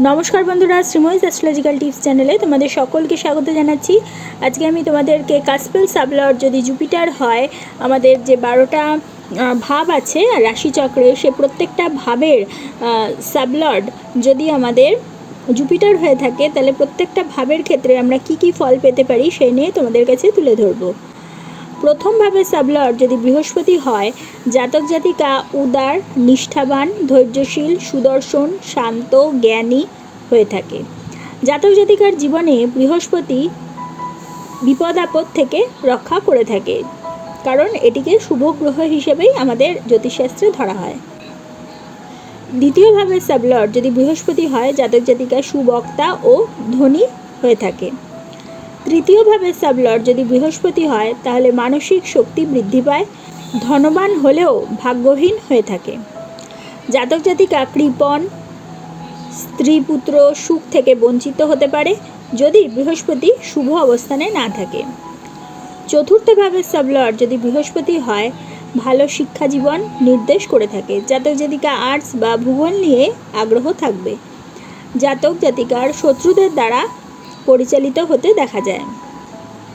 নমস্কার বন্ধুরা, শ্রীময়ীস astrological tips চ্যানেলে তোমাদের সকলকে স্বাগত জানাচ্ছি। আজকে আমি তোমাদেরকে কাসপেল সাবলর যদি জুপিটার হয়, আমাদের যে বারোটা ভাব আছে রাশিচক্রে সে প্রত্যেকটা ভাবের সাবলর্ড যদি আমাদের জুপিটার হয়ে থাকে, তাহলে প্রত্যেকটা ভাবের ক্ষেত্রে আমরা কি কি ফল পেতে পারি, সেই নিয়ে তোমাদের কাছে তুলে ধরবো। প্রথমভাবে সাবলর্ড যদি বৃহস্পতি হয়, জাতক জাতিকা উদার, নিষ্ঠাবান, ধৈর্যশীল, সুদর্শন, শান্ত, জ্ঞানী হয়ে থাকে। জাতক জাতিকার জীবনে বৃহস্পতি বিপদ আপদ থেকে রক্ষা করে থাকে, কারণ এটিকে শুভ গ্রহ হিসেবেই আমাদের জ্যোতিষশাস্ত্রে ধরা হয়। দ্বিতীয়ভাবে সাবলর্ড যদি বৃহস্পতি হয়, জাতক জাতিকা সুবক্তা ও ধনী হয়ে থাকে। তৃতীয়ভাবে সাবলর্ড যদি বৃহস্পতি হয়, তাহলে মানসিক শক্তি বৃদ্ধি পায়, ধনবান হলেও ভাগ্যহীন হয়ে থাকে। জাতক জাতিকা কৃপণ, স্ত্রী পুত্র সুখ থেকে বঞ্চিত হতে পারে, যদি বৃহস্পতি শুভ অবস্থানে না থাকে। চতুর্থভাবে সাবলর্ড যদি বৃহস্পতি হয়, ভালো শিক্ষা জীবন নির্দেশ করে থাকে। জাতক জাতিকা আর্টস বা ভূগোল নিয়ে আগ্রহ থাকবে। জাতক জাতিকার শত্রুদের দ্বারা পরিচালিত হতে দেখা যায়।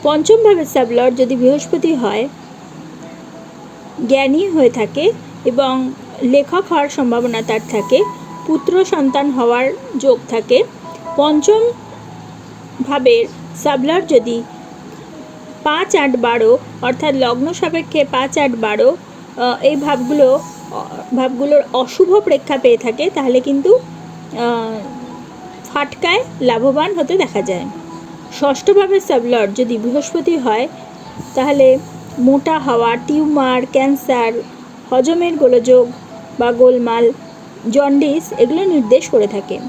পঞ্চমভাবে সাবলর্ড যদি বৃহস্পতি হয়, জ্ঞানী হয়ে থাকে এবং লেখক হওয়ার সম্ভাবনা তার থাকে, পুত্র সন্তান হওয়ার যোগ থাকে পঞ্চম ভাবের সাবলর্ড যদি পাঁচ আট বারো, অর্থাৎ লগ্ন সাপেক্ষে পাঁচ আট বারো এই ভাবগুলো, ভাবগুলোর অশুভ প্রেক্ষা পেয়ে থাকে, তাহলে কিন্তু ফাটকায় লাভবান হতে দেখা যায়। ষষ্ঠভাবে সাবলট যদি বৃহস্পতি হয়, তাহলে মোটা হওয়া টিউমার, ক্যান্সার, হজমের গোলযোগ বা গোলমাল, জন্ডিস এগুলো নির্দেশ করে থাকে।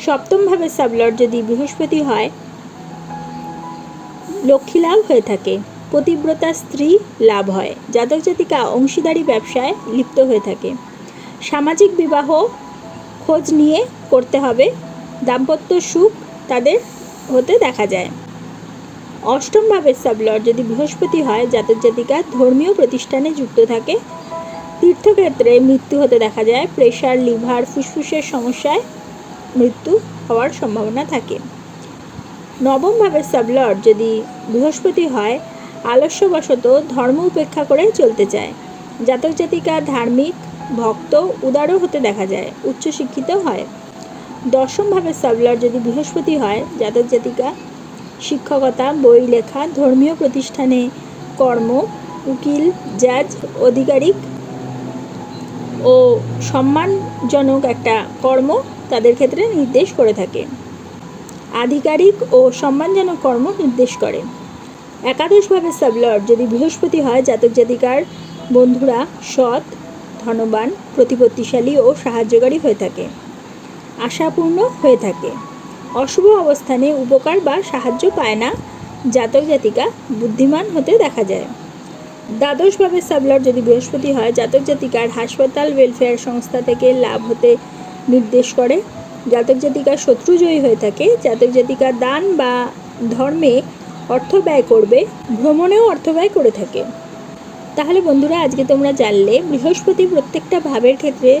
সপ্তমভাবে সাবলট যদি বৃহস্পতি হয় লক্ষ্মী লাভ হয়ে থাকে। পতিব্রতা স্ত্রী লাভ হয়। জাতক জাতিকা অংশীদারি ব্যবসায় লিপ্ত হয়ে থাকে। সামাজিক বিবাহ খোঁজ নিয়ে করতে হবে। দাম্পত্য সুখ তাদের হতে দেখা যায়। অষ্টমভাবে সাবলর যদি বৃহস্পতি হয়, জাতক জাতিকা ধর্মীয় প্রতিষ্ঠানে যুক্ত থাকে, তীর্থক্ষেত্রে মৃত্যু হতে দেখা যায়, প্রেশার, লিভার, ফুসফুসের সমস্যায় মৃত্যু হওয়ার সম্ভাবনা থাকে। নবমভাবে সাবলর্ড যদি বৃহস্পতি হয়, আলস্যবশত ধর্ম উপেক্ষা করে চলতে চায়। জাতক জাতিকা ধার্মিক, ভক্ত উদারও হতে দেখা যায়, উচ্চশিক্ষিত হয়। দশমভাবে সাবলর্ড যদি বৃহস্পতি হয়, জাতক জাতিকা, শিক্ষকতা, বই লেখা, ধর্মীয় প্রতিষ্ঠানে কর্ম, উকিল, জাজ আধিকারিক ও সম্মানজনক একটা কর্ম তাদের ক্ষেত্রে নির্দেশ করে থাকে। আধিকারিক ও সম্মানজনক কর্ম নির্দেশ করে। একাদশভাবে সাবলর্ড যদি বৃহস্পতি হয়, জাতক জাতিকার বন্ধুরা সৎ, ধনবান, প্রতিপত্তিশালী ও সাহায্যকারী হয়ে থাকে। আশাপূর্ণ হয়ে থাকে। অশুভ অবস্থানে উপকার বা সাহায্য পায় না। জাতক জাতিকা বুদ্ধিমান হতে দেখা যায়। দ্বাদশভাবে সাবলর যদি বৃহস্পতি হয়, জাতক জাতিকার হাসপাতাল ওয়েলফেয়ার সংস্থা থেকে লাভ হতে নির্দেশ করে। জাতক জাতিকার শত্রুজয়ী হয়ে থাকে। জাতক জাতিকা দান বা ধর্মে অর্থ ব্যয় করবে, ভ্রমণেও অর্থ ব্যয় করে থাকে। তাহলে বন্ধুরা, আজকে তোমরা জানলে বৃহস্পতি প্রত্যেকটা ভাবের ক্ষেত্রে